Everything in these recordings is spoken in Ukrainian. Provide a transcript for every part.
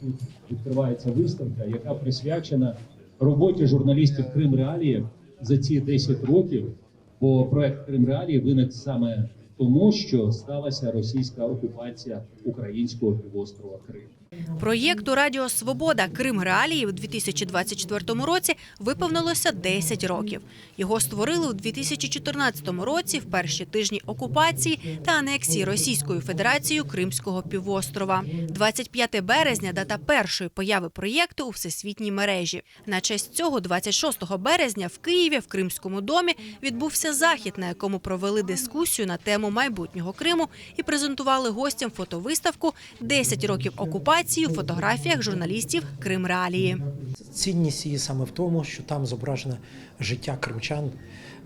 Тут відкривається виставка, яка присвячена роботі журналістів Крим Реалії за ці 10 років. Бо проект Крим Реалії виник саме тому, що сталася російська окупація українського півострова Крим. Проєкту Радіо Свобода Крим Реалії у 2024 році виповнилося 10 років. Його створили у 2014 році в перші тижні окупації та анексії Російською Федерацією Кримського півострова. 25 березня дата першої появи проєкту у всесвітній мережі. На честь цього, 26 березня, в Києві в Кримському домі відбувся захід, на якому провели дискусію на тему майбутнього Криму і презентували гостям фотовиставку «10 років окупації у фотографіях журналістів Крим Реалії. Цінність її саме в тому, що там зображене життя кримчан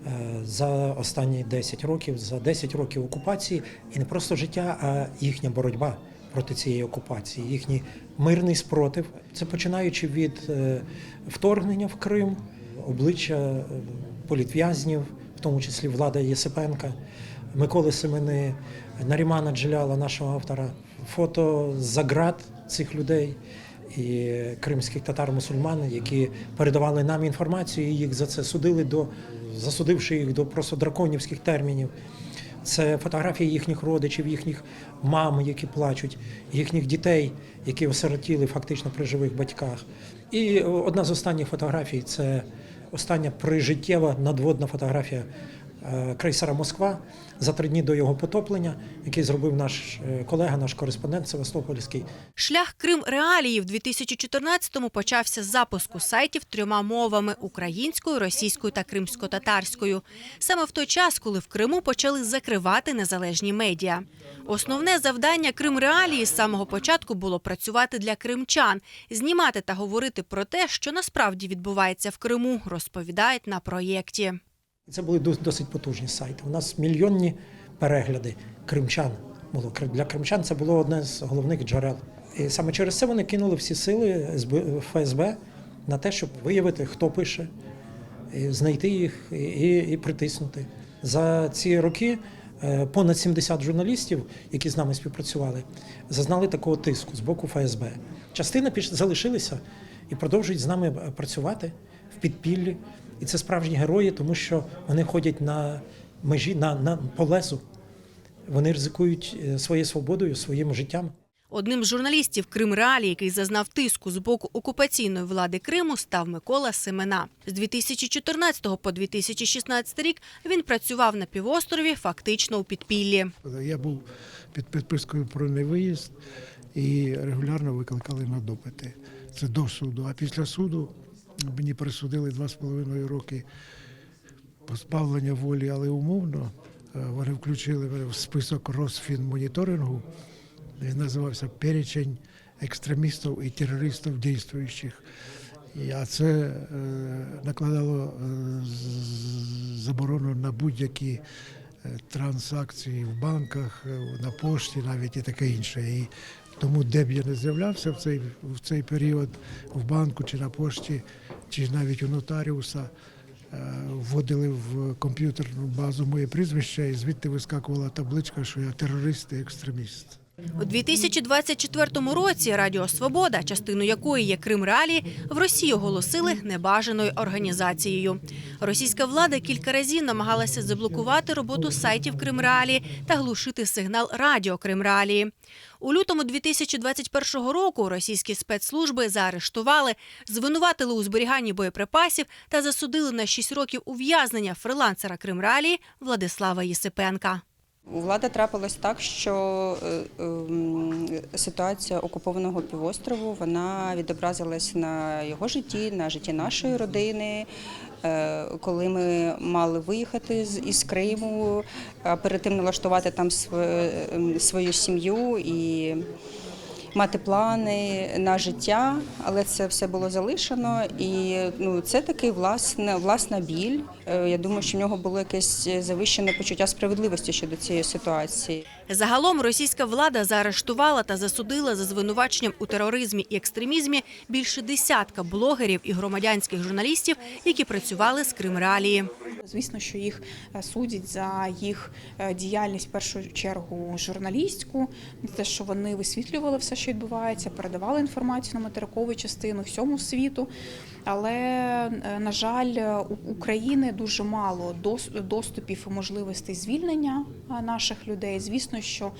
е, за останні 10 років, за 10 років окупації, і не просто життя, а їхня боротьба проти цієї окупації, їхній мирний спротив. Це починаючи від е, вторгнення в Крим, обличчя е, політв'язнів, в тому числі влада Єсипенка, Миколи Семени, Нарімана Джеляла, нашого автора, фото за ґрат цих людей і кримських татар-мусульман, які передавали нам інформацію, і їх за це судили до засудивши їх до просто драконівських термінів. Це фотографії їхніх родичів, їхніх мам, які плачуть, їхніх дітей, які осиротіли фактично при живих батьках. І одна з останніх фотографій це остання прижиттєва надводна фотографія крейсера Москва за три дні до його потоплення, який зробив наш е, колега, наш кореспондент Севастопольський. Шлях Крим Реалії в 2014-му почався з запуску сайтів трьома мовами українською, російською та кримсько-татарською. Саме в той час, коли в Криму почали закривати незалежні медіа. Основне завдання Крим Реалії з самого початку було працювати для кримчан, знімати та говорити про те, що насправді відбувається в Криму, розповідають на проєкті. Це були дос- досить потужні сайти. У нас мільйонні перегляди кримчан було. Для кримчан це було одне з головних джерел. І саме через це вони кинули всі сили СБ ФСБ на те, щоб виявити, хто пише, знайти їх і, і, і притиснути. За ці роки е, понад 70 журналістів, які з нами співпрацювали, зазнали такого тиску з боку ФСБ. Частина залишилися і продовжують з нами е, працювати в підпіллі. І це справжні герої, тому що вони ходять на межі, на, на по лезу. Вони ризикують е, своєю свободою, своїм життям. Одним з журналістів Крим Реалії, який зазнав тиску з боку окупаційної влади Криму, став Микола Семена. З 2014 по 2016 рік він працював на півострові, фактично у підпіллі. Я був під підпискою про невиїзд і регулярно викликали на допити. Це до суду. А після суду мені присудили два з половиною роки позбавлення волі, але умовно. Е, Вони включили мене в список Росфінмоніторингу. Він називався Перечень екстремістів і терористів дійствуючих. А це е, накладало е, заборону на будь-які транзакції в банках, е, на пошті навіть і таке інше. І тому, де б я не з'являвся в цей, в цей період в банку чи на пошті, чи навіть у нотаріуса, е, вводили в комп'ютерну базу моє прізвище, і звідти вискакувала табличка, що я терорист і екстреміст. У 2024 році Радіо Свобода, частиною якої є Крим Реалії, в Росії оголосили небажаною організацією. Російська влада кілька разів намагалася заблокувати роботу сайтів Крим Реалії та глушити сигнал Радіо Крим Реалії. У лютому 2021 року російські спецслужби заарештували, звинуватили у зберіганні боєприпасів та засудили на 6 років ув'язнення фрилансера Крим Реалії Владислава Єсипенка. У влади трапилось так, що е, ем, ситуація окупованого півострову вона відобразилась на його житті, на житті нашої родини. Е, Коли ми мали виїхати з- із Криму, тим налаштувати там ем, свою сім'ю і мати плани на життя, але це все було залишено. І ну, це такий власне, власна біль. Е, Я думаю, що в нього було якесь завищене почуття справедливості щодо цієї ситуації. Загалом російська влада заарештувала та засудила за звинуваченням у тероризмі і екстремізмі більше десятка блогерів і громадянських журналістів, які працювали з Крим Реалії. Звісно, що їх е, судять за їх е, діяльність в першу чергу журналістську, те, що вони висвітлювали все, що відбувається, передавали інформацію на материкову частину всьому світу. Але, е, на жаль, у України дуже мало дос- доступів і можливостей звільнення наших людей. Звісно, що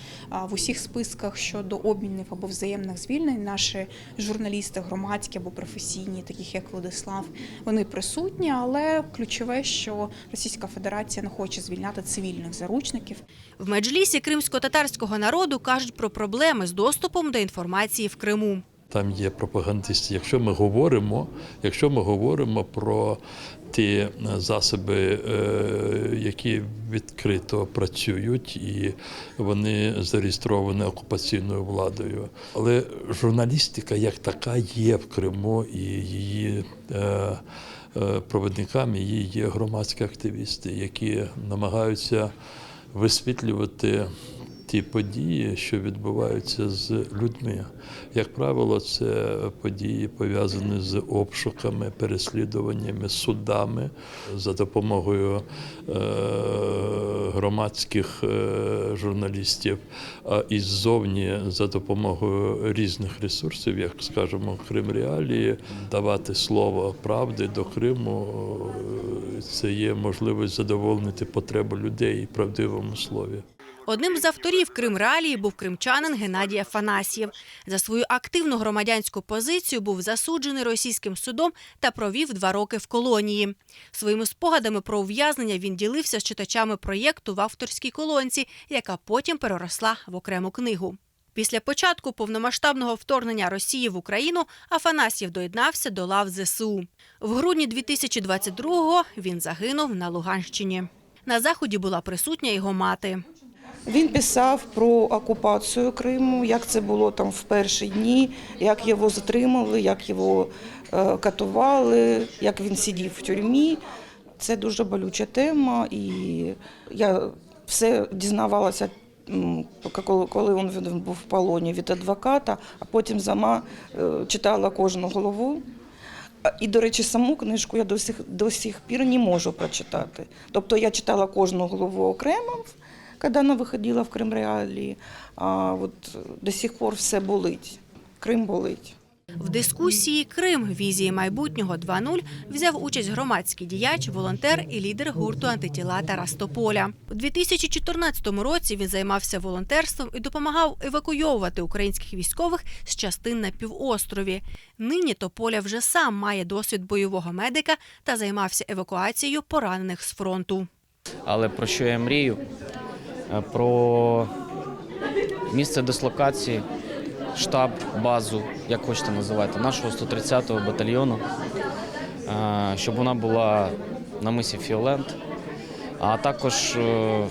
в усіх списках щодо обмінів або взаємних звільнень наші журналісти, громадські або професійні, таких як Владислав, вони присутні, але ключове, що Російська Федерація не хоче звільняти цивільних заручників. В меджлісі кримсько-татарського народу кажуть про проблеми з доступом до інформації в Криму. Там є пропагандисти. Якщо ми говоримо, якщо ми говоримо про ті е, засоби, е, які відкрито працюють, і вони зареєстровані окупаційною владою. Але журналістика як така є в Криму, і її е, провідниками її є громадські активісти, які намагаються висвітлювати ті події, що відбуваються з людьми. Як правило, це події пов'язані з обшуками, переслідуваннями, судами за допомогою е, громадських е, журналістів, а і ззовні за допомогою різних ресурсів, як скажімо, Крим Реалії, давати слово правди до Криму. е, Це є можливість задовольнити потребу людей правдивому слові. Одним з авторів Крим Реалії був кримчанин Геннадій Афанасьєв. За свою активну громадянську позицію був засуджений російським судом та провів два роки в колонії. Своїми спогадами про ув'язнення він ділився з читачами проєкту в авторській колонці, яка потім переросла в окрему книгу. Після початку повномасштабного вторгнення Росії в Україну Афанасьєв доєднався до лав ЗСУ. В грудні 2022-го він загинув на Луганщині. На заході була присутня його мати. Він писав про окупацію Криму, як це було там в перші дні, як його затримали, як його е, катували, як він сидів в тюрмі. Це дуже болюча тема, і я все дізнавалася, коли- він був в полоні від адвоката, а потім сама е, читала кожну голову. І, до речі, саму книжку я до сих, до сих пір не можу прочитати. Тобто я читала кожну главу окремо, коли вона виходила в Крим Реалії, а от до сих пор все болить. Крим болить. В дискусії Крим візії майбутнього 2.0 взяв участь громадський діяч, волонтер і лідер гурту антитіла Тарас Тополя. У 2014 році він займався волонтерством і допомагав евакуйовувати українських військових з частин на півострові. Нині Тополя вже сам має досвід бойового медика та займався евакуацією поранених з фронту. Але про що я мрію? Е, Про місце дислокації, штаб, базу, як хочете називати, нашого 130-го батальйону, е, щоб вона була на мисі Фіолент. А також е,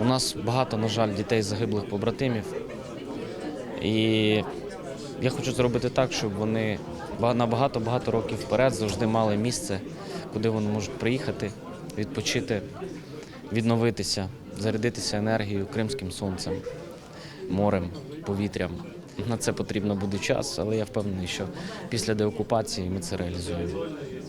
у нас багато, на жаль, дітей загиблих побратимів. І я хочу зробити так, щоб вони на багато-багато років вперед завжди мали місце, куди вони можуть приїхати, відпочити, відновитися, зарядитися енергією, кримським сонцем, морем, повітрям. На це потрібно буде час, але я впевнений, що після деокупації ми це реалізуємо.